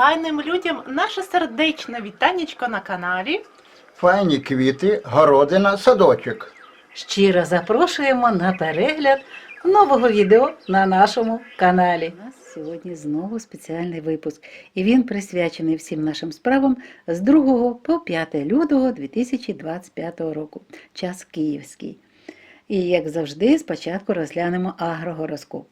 файним людям наше сердечне вітанечко на каналі. Файні квіти, городина, садочок. Щиро запрошуємо на перегляд нового відео на нашому каналі. У нас сьогодні знову спеціальний випуск, і він присвячений всім нашим справам з 2 по 5 лютого 2025 року. Час київський. І як завжди, спочатку розглянемо агрогороскоп.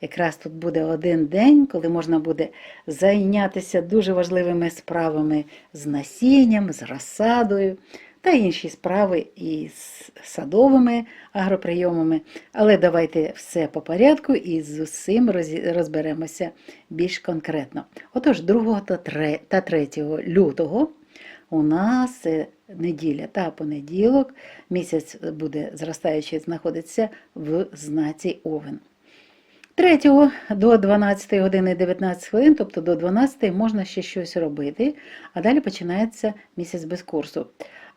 Якраз тут буде один день, коли можна буде зайнятися дуже важливими справами з насінням, з розсадою та інші справи і з садовими агроприйомами. Але давайте все по порядку і з усім розберемося більш конкретно. Отож, 2 та 3 лютого у нас е, неділя та понеділок місяць буде зростаючи знаходитися в знаці Овен. 3 до 12 години 19 хвилин, тобто до 12 можна ще щось робити, а далі починається місяць без курсу.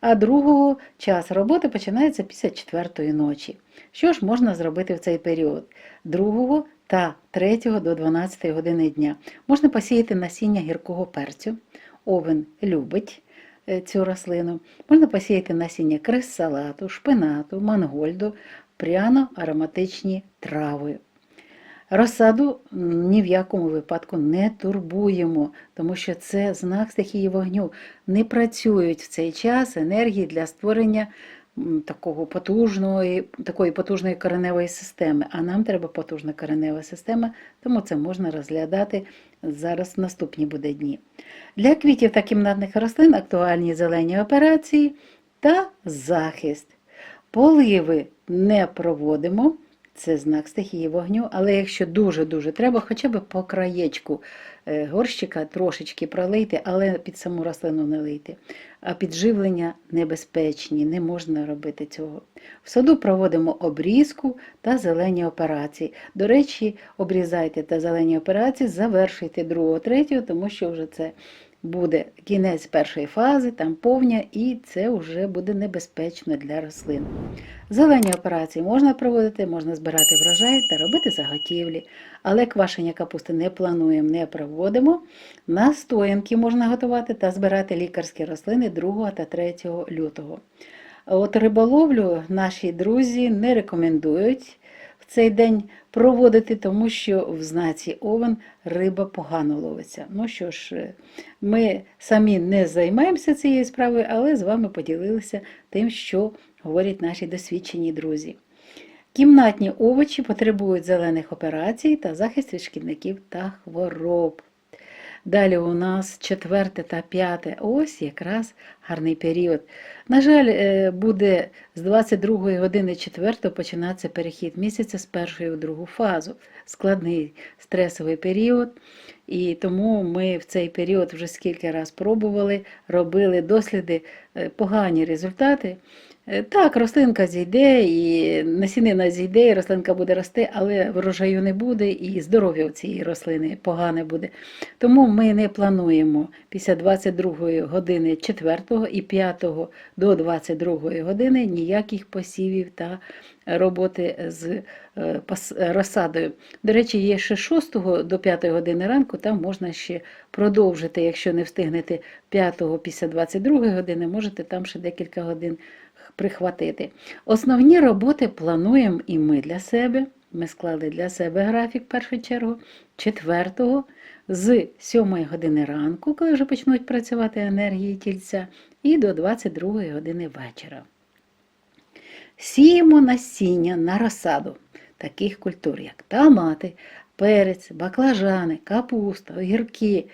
А 2 час роботи починається після 4 ночі. Що ж можна зробити в цей період? 2 та 3 до 12 години дня. Можна посіяти насіння гіркого перцю. Овен любить е, цю рослину. Можна посіяти насіння крис-салату, шпинату, мангольду, пряно-ароматичні трави. Розсаду ні в якому випадку не турбуємо, тому що це знак стихії вогню. Не працюють в цей час енергії для створення такого потужної, такої потужної кореневої системи. А нам треба потужна коренева система, тому це можна розглядати зараз в наступні буде дні. Для квітів та кімнатних рослин актуальні зелені операції та захист. Поливи не проводимо. Це знак стихії вогню, але якщо дуже-дуже треба, хоча б по краєчку е, горщика трошечки пролийте, але під саму рослину не лийте. А підживлення небезпечні, не можна робити цього. В саду проводимо обрізку та зелені операції. До речі, обрізайте та зелені операції, завершуйте 2-3, тому що вже це буде кінець першої фази, там повня, і це вже буде небезпечно для рослин. Зелені операції можна проводити, можна збирати врожай та робити заготівлі, але квашення капусти не плануємо, не проводимо. Настоянки можна готувати та збирати лікарські рослини 2 та 3 лютого. От риболовлю наші друзі не рекомендують цей день проводити, тому що в знаці Овен риба погано ловиться. Ну що ж, е, ми самі не займаємося цією справою, але з вами поділилися тим, що говорять наші досвідчені друзі. Кімнатні овочі потребують зелених операцій та захист від шкідників та хвороб. Далі у нас четверте та п'яте ось якраз гарний період. На жаль, е, буде з 22 години 4 починатися перехід місяця з першої в другу фазу. Складний стресовий період. І тому ми в цей період вже скільки раз пробували, робили досліди, е, погані результати. Е, Так, рослинка зійде, і насінина зійде, і рослинка буде рости, але врожаю не буде, і здоров'я у цієї рослини погане буде. Тому ми не плануємо після 22 години 4 і 5 до 22 години ніяких посівів та роботи з е, розсадою. До речі, є ще 6 до 5 години ранку, там можна ще продовжити, якщо не встигнете 5 після 22 години, можете там ще декілька годин прихватити. Основні роботи плануємо і ми для себе. Ми склали для себе графік в першу чергу, 4 з 7 години ранку, коли вже почнуть працювати енергії тільця, і до 22 години вечора. Сіємо насіння на розсаду таких культур, як томати, перець, баклажани, капуста, огірки,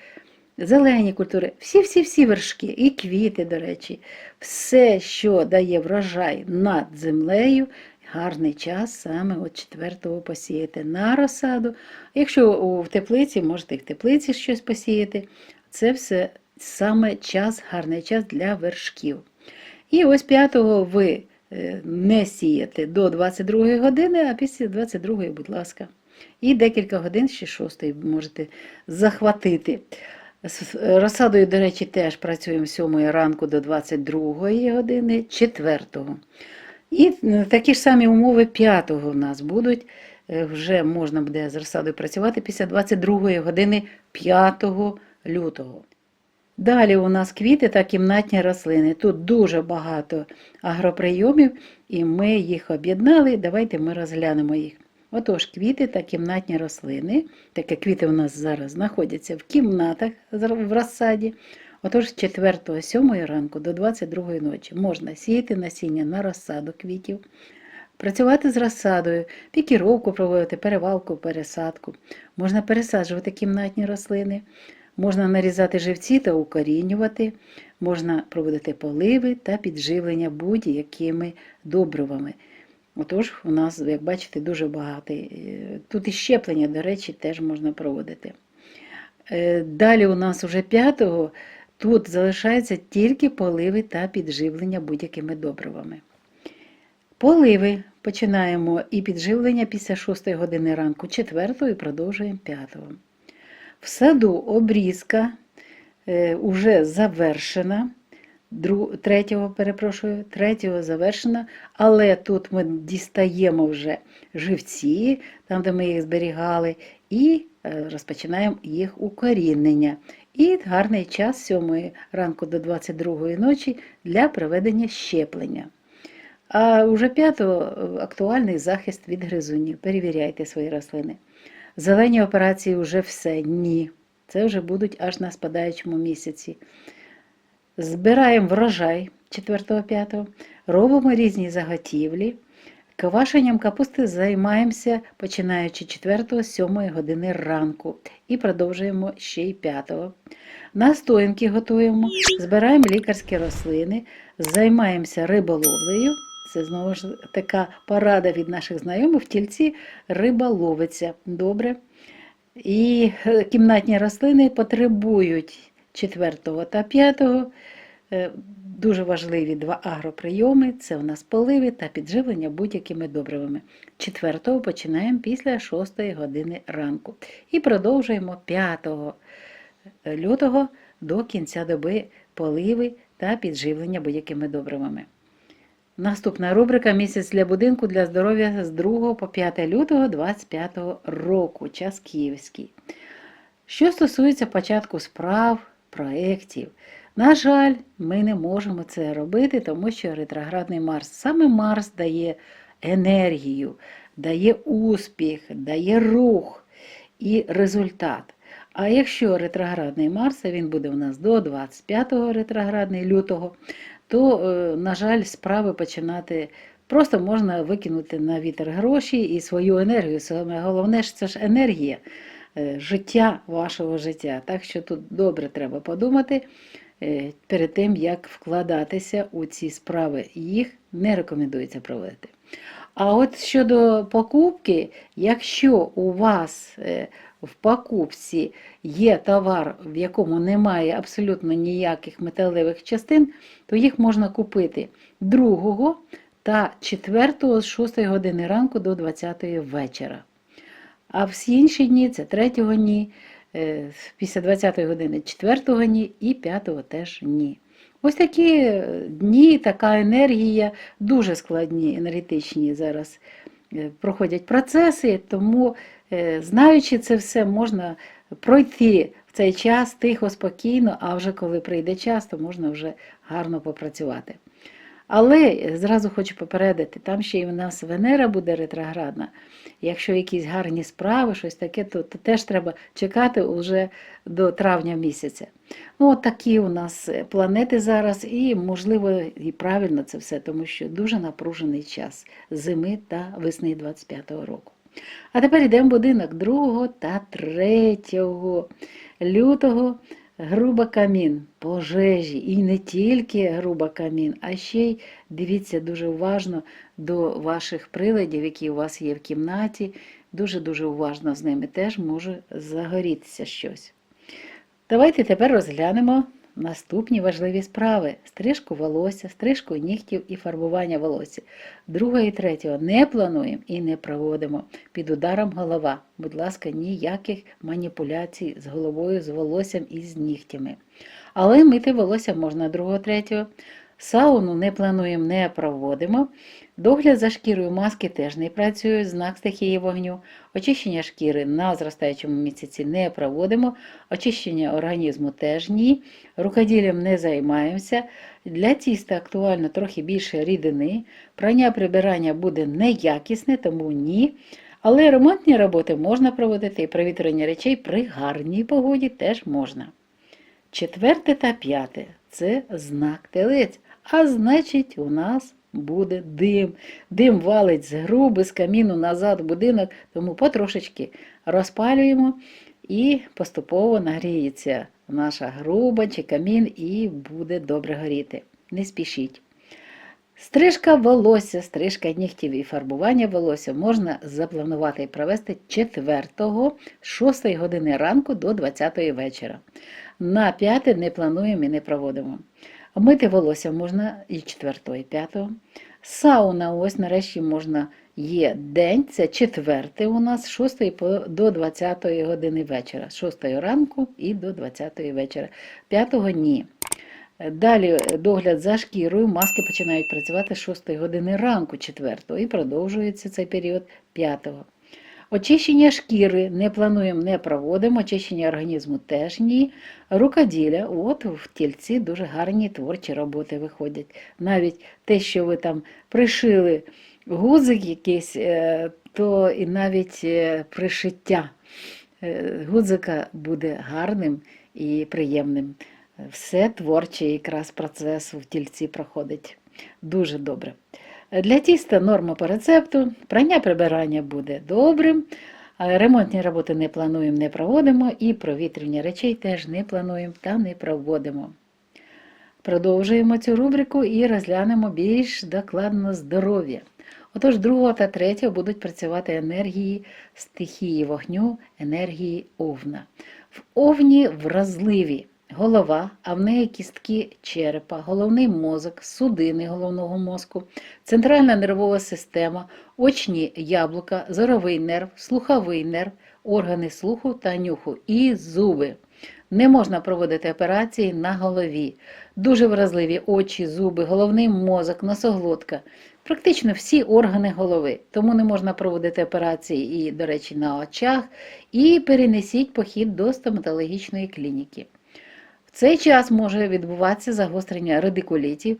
зелені культури, всі-всі-всі вершки, і квіти, до речі, все, що дає врожай над землею, гарний час саме от 4 посіяти на розсаду. Якщо в теплиці, можете і в теплиці щось посіяти. Це все саме час, гарний час для вершків. І ось 5 ви е, не сієте до 22 години, а після 22, будь ласка. І декілька годин ще 6 можете захватити. З розсадою, до речі, теж працюємо з 7 ранку до 22 години, 4. І е, такі ж самі умови 5 у нас будуть. Е, Вже можна буде з розсадою працювати після 22 години 5 лютого. Далі у нас квіти та кімнатні рослини. Тут дуже багато агроприйомів, і ми їх об'єднали. Давайте ми розглянемо їх. Отож, квіти та кімнатні рослини, так як квіти у нас зараз знаходяться в кімнатах в розсаді. Отож, з 4-7 ранку до 22 ночі можна сіяти насіння на розсаду квітів, працювати з розсадою, пікіровку проводити, перевалку, пересадку. Можна пересаджувати кімнатні рослини, можна нарізати живці та укорінювати, можна проводити поливи та підживлення будь-якими добривами. Отож, у нас, як бачите, дуже багато. Е, Тут і щеплення, до речі, теж можна проводити. Е, Далі у нас уже 5-го тут залишаються тільки поливи та підживлення будь-якими добривами. Поливи починаємо і підживлення після 6 години ранку, 4 і продовжуємо 5. В саду обрізка е, уже завершена. Третього, перепрошую, третього завершена, але тут ми дістаємо вже живці, там, де ми їх зберігали, і е, розпочинаємо їх укорінення. І гарний час з 7 ранку до 22 ночі для проведення щеплення. А уже п'ятого е, актуальний захист від гризунів. Перевіряйте свої рослини. Зелені операції вже все. Ні. Це вже будуть аж на спадаючому місяці. Збираємо врожай 4-5, робимо різні заготівлі. Квашенням капусти займаємося починаючи 4-7 години ранку і продовжуємо ще й 5. Настоянки готуємо, збираємо лікарські рослини, займаємося риболовлею. Це знову ж така порада від наших знайомих. В тільці риба добре. І е, кімнатні рослини потребують 4 та 5. е, Дуже важливі два агроприйоми це у нас поливи та підживлення будь-якими добривами. 4 починаємо після 6 години ранку. І продовжуємо 5 лютого до кінця доби поливи та підживлення будь-якими добривами. Наступна рубрика Місяць для будинку для здоров'я з 2 по 5 лютого 25 року. Час київський. Що стосується початку справ, проєктів, на жаль, ми не можемо це робити, тому що ретроградний Марс, саме Марс дає енергію, дає успіх, дає рух і результат. А якщо ретроградний Марс, а він буде у нас до 25-го ретроградний лютого, то, е, на жаль, справи починати просто можна викинути на вітер гроші і свою енергію. Саме головне ж це ж енергія, життя вашого життя. Так що тут добре треба подумати е, перед тим, як вкладатися у ці справи. Їх не рекомендується проводити. А от щодо покупки, якщо у вас е, в покупці є товар, в якому немає абсолютно ніяких металевих частин, то їх можна купити 2 та 4 з 6 години ранку до 20 вечора. А всі інші дні це 3 ні, е, після 20 години 4 ні і 5 теж ні. Ось такі е, дні, така енергія, дуже складні енергетичні зараз е, проходять процеси, тому, знаючи це все, можна пройти в цей час тихо, спокійно, а вже коли прийде час, то можна вже гарно попрацювати. Але зразу хочу попередити, там ще й у нас Венера буде ретроградна. Якщо якісь гарні справи, щось таке, то, то теж треба чекати вже до травня місяця. Ну, от такі у нас планети зараз, і, можливо, і правильно це все, тому що дуже напружений час зими та весни 25-го року. А тепер йдемо в будинок 2 та 3 лютого. Груба камін, пожежі, і не тільки груба камін, а ще й дивіться дуже уважно до ваших приладів, які у вас є в кімнаті. Дуже-дуже уважно з ними теж може загорітися щось. Давайте тепер розглянемо наступні важливі справи: стрижку волосся, стрижку нігтів і фарбування волосся. Другого і третього не плануємо і не проводимо. Під ударом голова. Будь ласка, ніяких маніпуляцій з головою, з волоссям і з нігтями. Але мити волосся можна 2-3. Сауну не плануємо, не проводимо. Догляд за шкірою маски теж не працює, знак стихії вогню. Очищення шкіри на зростаючому місяці не проводимо, очищення організму теж ні. Рукоділлям не займаємося. Для тіста актуально трохи більше рідини. Прання прибирання буде неякісне, тому ні. Але ремонтні роботи можна проводити і провітрення речей при гарній погоді теж можна. Четверте та п'яте це знак телець, а значить, у нас буде дим. Дим валить з груби, з каміну назад в будинок, тому потрошечки розпалюємо і поступово нагріється наша груба чи камін і буде добре горіти. Не спішіть. Стрижка волосся, стрижка нігтів і фарбування волосся можна запланувати і провести 4 з 6 години ранку до 20 вечора. На 5 не плануємо і не проводимо. Мити волосся можна і 4, і 5. Сауна, ось нарешті можна є день, це 4 у нас з 6 до 20 години вечора. З 6 ранку і до 20 вечора. 5 ні. Далі догляд за шкірою, маски починають працювати з 6 години ранку 4 і продовжується цей період 5. Очищення шкіри не плануємо, не проводимо, очищення організму теж ні. Рукоділля, от в тільці дуже гарні творчі роботи виходять. Навіть те, що ви там пришили гудзик якийсь, е, то і навіть е, пришиття е, гудзика буде гарним і приємним. Все творчий якраз процес в тільці проходить. Дуже добре. Для тіста норма по рецепту. Прання прибирання буде добрим. Ремонтні роботи не плануємо, не проводимо, і провітрення речей теж не плануємо та не проводимо. Продовжуємо цю рубрику і розглянемо більш докладно здоров'я. Отож, 2 та 3 будуть працювати енергії стихії вогню, енергії овна. В овні вразливі голова, а в неї кістки черепа, головний мозок, судини головного мозку, центральна нервова система, очні яблука, зоровий нерв, слуховий нерв, органи слуху та нюху і зуби. Не можна проводити операції на голові. Дуже вразливі очі, зуби, головний мозок, носоглотка. Практично всі органи голови. Тому не можна проводити операції і, до речі, на очах. І перенесіть похід до стоматологічної клініки. Цей час може відбуватися загострення радикулітів,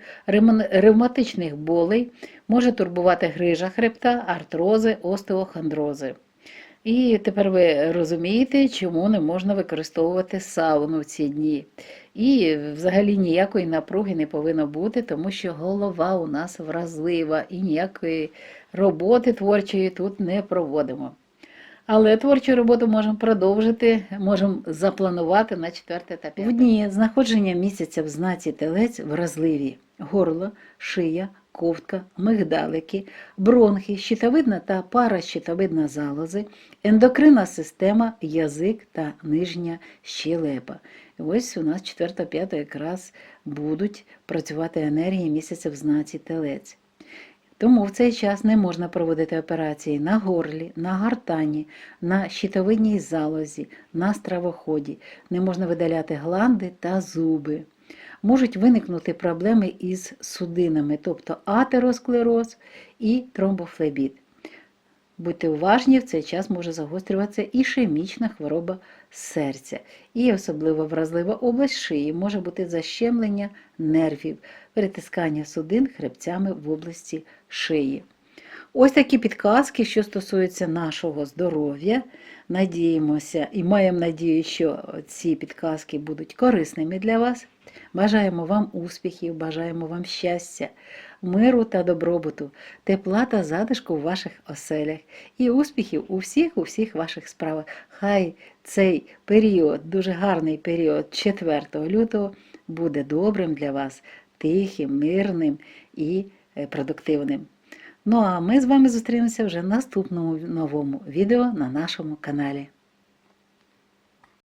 ревматичних болей, може турбувати грижа хребта, артрози, остеохондрози. І тепер ви розумієте, чому не можна використовувати сауну в ці дні. І взагалі ніякої напруги не повинно бути, тому що голова у нас вразлива і ніякої роботи творчої тут не проводимо. Але творчу роботу можемо продовжити, можемо запланувати на 4 та 5. В дні знаходження місяця в знаці телець вразливі горло, шия, ковтка, мигдалики, бронхи, щитовидна та паращитовидна залози, ендокринна система, язик та нижня щелепа. Ось у нас 4-5 якраз будуть працювати енергії місяця в знаці телець. Тому в цей час не можна проводити операції на горлі, на гартані, на щитовидній залозі, на стравоході, не можна видаляти гланди та зуби. Можуть виникнути проблеми із судинами, тобто атеросклероз і тромбофлебіт. Будьте уважні, в цей час може загострюватися ішемічна хвороба серця. І особливо вразлива область шиї може бути защемлення нервів, перетискання судин хребцями в області шиї. Ось такі підказки, що стосуються нашого здоров'я. Надіємося і маємо надію, що ці підказки будуть корисними для вас. Бажаємо вам успіхів, бажаємо вам щастя, миру та добробуту, тепла та затишку в ваших оселях і успіхів у всіх у всіх ваших справах. Хай цей період, дуже гарний період 4 лютого, буде добрим для вас, тихим, мирним і е, продуктивним. Ну а ми з вами зустрінемося вже в наступному новому відео на нашому каналі.